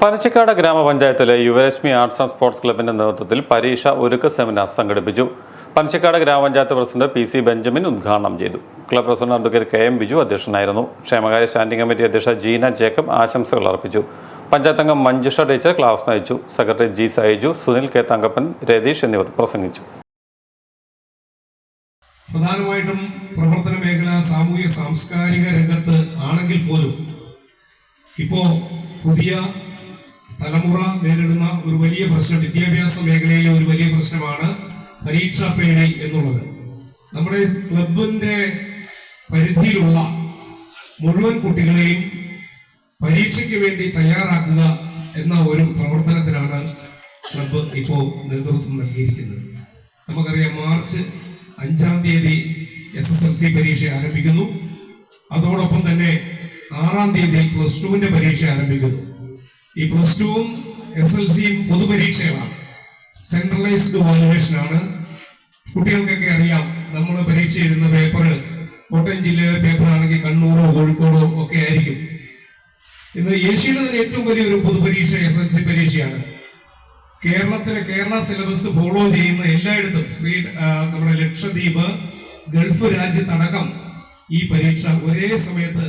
പനച്ചിക്കാട് ഗ്രാമപഞ്ചായത്തിലെ യുവലക്ഷ്മി arts and sports ക്ലബിന്റെ നേതൃത്വത്തിൽ പരീക്ഷ ഒരുക്ക സെമിനാർ സംഘടിപ്പിച്ചു. പനച്ചിക്കാട് ഗ്രാമപഞ്ചായത്ത് പ്രസിഡന്റ് പി സി ബെഞ്ചമിൻ ഉദ്ഘാടനം ചെയ്തു. Club president advocate K M Biju അധ്യക്ഷനായിരുന്നു. ക്ഷേമകാര്യ സ്റ്റാൻഡിംഗ് കമ്മിറ്റി അധ്യക്ഷ ജീന ജേക്കബ് ആശംസകൾ അർപ്പിച്ചു. പഞ്ചായത്ത് അംഗം മഞ്ജുഷ ടീച്ചർ ക്ലാസ് നയിച്ചു. Secretary G Saiju Sunil K Thankappan Ratheesh എന്നിവർ പ്രസംഗിച്ചു. പ്രധാനമായിട്ടും പ്രവർത്തന മേഖല സാമൂഹ്യ സാംസ്കാരിക രംഗത്ത് ആണെങ്കിൽ പോലും ഇപ്പോ പുതിയ തലമുറ നേരിടുന്ന ഒരു വലിയ പ്രശ്നം വിദ്യാഭ്യാസ മേഖലയിലെ ഒരു വലിയ പ്രശ്നമാണ് പരീക്ഷാ പേടി എന്നുള്ളത്. നമ്മുടെ ക്ലബിന്റെ പരിധിയിലുള്ള മുഴുവൻ കുട്ടികളെയും പരീക്ഷയ്ക്ക് വേണ്ടി തയ്യാറാക്കുക എന്ന ഒരു പ്രവർത്തനത്തിലാണ് ക്ലബ്ബ് ഇപ്പോൾ നേതൃത്വം നൽകിയിരിക്കുന്നത്. നമുക്കറിയാം മാർച്ച് അഞ്ചാം തീയതി എസ് എസ് എൽ സി പരീക്ഷ ആരംഭിക്കുന്നു. അതോടൊപ്പം തന്നെ ആറാം തീയതി പ്ലസ് ടുവിന്റെ പരീക്ഷ ആരംഭിക്കുന്നു. ഈ പ്ലസ് ടുവും എസ് എൽ സിയും പൊതുപരീക്ഷകളാണ്. സെൻട്രലൈസ്ഡ് വാലുവേഷൻ ആണ്. കുട്ടികൾക്കൊക്കെ അറിയാം നമ്മൾ പരീക്ഷ എഴുതുന്ന പേപ്പർ കോട്ടയം ജില്ലയിലെ പേപ്പർ ആണെങ്കിൽ കണ്ണൂരോ കോഴിക്കോടോ ഒക്കെ ആയിരിക്കും. ഇന്ന് ഏഷ്യയിലെ തന്നെ ഏറ്റവും വലിയൊരു പൊതുപരീക്ഷ എസ് എൽ സി പരീക്ഷയാണ്. കേരളത്തിലെ കേരള സിലബസ് ഫോളോ ചെയ്യുന്ന എല്ലായിടത്തും ശ്രീ നമ്മുടെ ലക്ഷദ്വീപ് ഗൾഫ് രാജ്യത്തടക്കം ഈ പരീക്ഷ ഒരേ സമയത്ത്